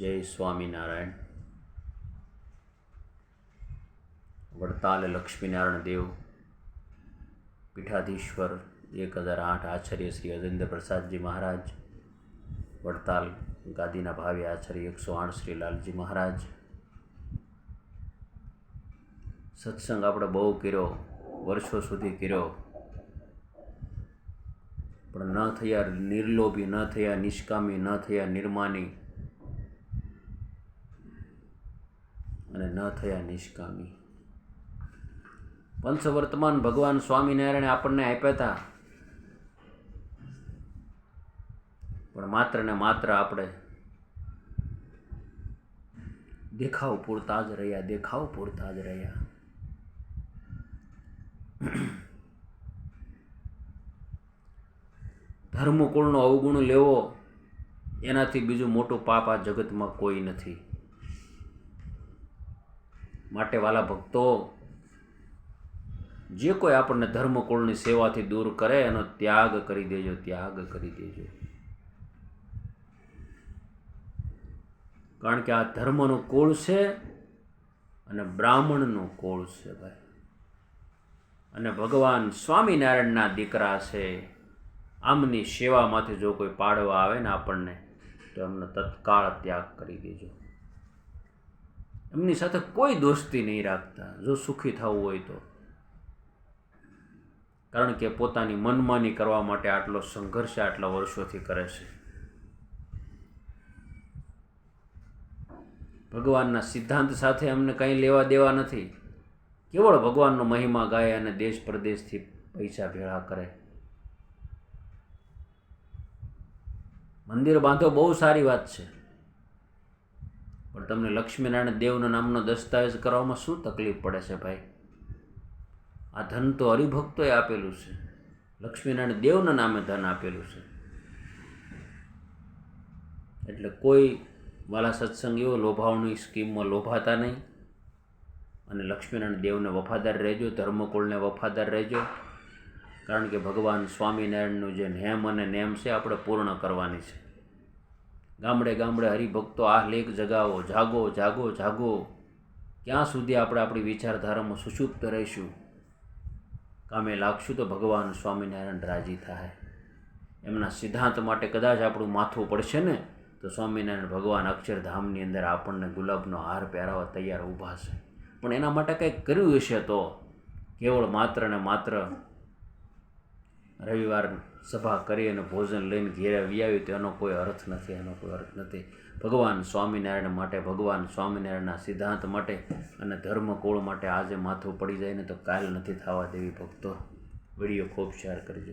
જય સ્વામિનારાયણ. વડતાલ લક્ષ્મીનારાયણ દેવ પીઠાધીશ્વર એક હજાર આઠ આચાર્ય શ્રી અજેન્દ્ર પ્રસાદજી મહારાજ, વડતાલ ગાદીના ભાવે આચાર્ય એકસો આઠ શ્રી લાલજી મહારાજ. સત્સંગ આપણે બહુ કર્યો, વર્ષો સુધી કર્યો. પણ ન થયા નિર્લોભી, ન થયા નિષ્કામી, ન થયા નિર્માની અને ન થયા નિષ્કામી. પંચવર્તમાન ભગવાન સ્વામિનારાયણે આપણને આપ્યા હતા પણ માત્ર ને માત્ર આપણે દેખાવ પૂરતા જ રહ્યા, દેખાવ પૂરતા જ રહ્યા. ધર્મકુળનો અવગુણ લેવો, એનાથી બીજું મોટું પાપ આ જગતમાં કોઈ નથી. માટે વાલા ભક્તો જે કોઈ આપણને ધર્મકુળની સેવાથી દૂર કરે, એનો ત્યાગ કરી દેજો, ત્યાગ કરી દેજો. કારણ કે આ ધર્મનું કુળ છે અને બ્રાહ્મણનું કુળ છે ભાઈ. અને ભગવાન સ્વામિનારાયણના દીકરા છે. આમની સેવામાંથી જો કોઈ પાડવા આવે ને આપણને, તો એમનો તત્કાળ ત્યાગ કરી દેજો. એમની સાથે કોઈ દોસ્તી નહીં રાખતા. જો સુખી થવું હોય તો. કારણ કે પોતાની મનમાની કરવા માટે આટલો સંઘર્ષ આટલા વર્ષોથી કરે છે. ભગવાનના સિદ્ધાંત સાથે અમને કંઈ લેવા દેવા નથી. કેવળ ભગવાનનો મહિમા ગાય અને દેશ પ્રદેશથી પૈસા ભેળા કરે. મંદિર બાંધો બહુ સારી વાત છે. તમને લક્ષ્મીનારાયણ દેવના નામનો દસ્તાવેજ કરવામાં શું તકલીફ પડે છે ભાઈ? આ ધન તો હરિભક્તોએ આપેલું છે. લક્ષ્મીનારાયણ દેવના નામે ધન આપેલું છે. એટલે કોઈ વાલા સત્સંગીઓ લોભાવની સ્કીમમાં લોભાતા નહીં. અને લક્ષ્મીનારાયણ દેવને વફાદાર રહેજો, ધર્મકુળને વફાદાર રહેજો. કારણ કે ભગવાન સ્વામિનારાયણનું જે નેમ અને નેમ છે, આપણે પૂર્ણ કરવાની છે. ગામડે ગામડે હરિભક્તો આ લેખ જગાવો, જાગો જાગો જાગો. ક્યાં સુધી આપણે આપણી વિચારધારામાં સુષુપ્ત રહીશું? કામે લાગશું તો ભગવાન સ્વામિનારાયણ રાજી થાય. એમના સિદ્ધાંત માટે કદાચ આપણું માથું પડશે ને, તો સ્વામિનારાયણ ભગવાન અક્ષરધામની અંદર આપણને ગુલાબનો હાર પહેરાવવા તૈયાર ઊભા છે. પણ એના માટે કંઈક કર્યું હશે તો? કેવળ માત્ર ને માત્ર રવિવાર સભા કરી અને ભોજન લઈને ઘેરે આવી આવ્યું તો એનો કોઈ અર્થ નથી, એનો કોઈ અર્થ નથી. ભગવાન સ્વામિનારાયણ માટે, ભગવાન સ્વામિનારાયણના સિદ્ધાંત માટે અને ધર્મ કુળ માટે આજે માથું પડી જાય ને તો કાલ નથી થવા દેવી ભક્તો. વીડિયો ખૂબ શેર કરજો.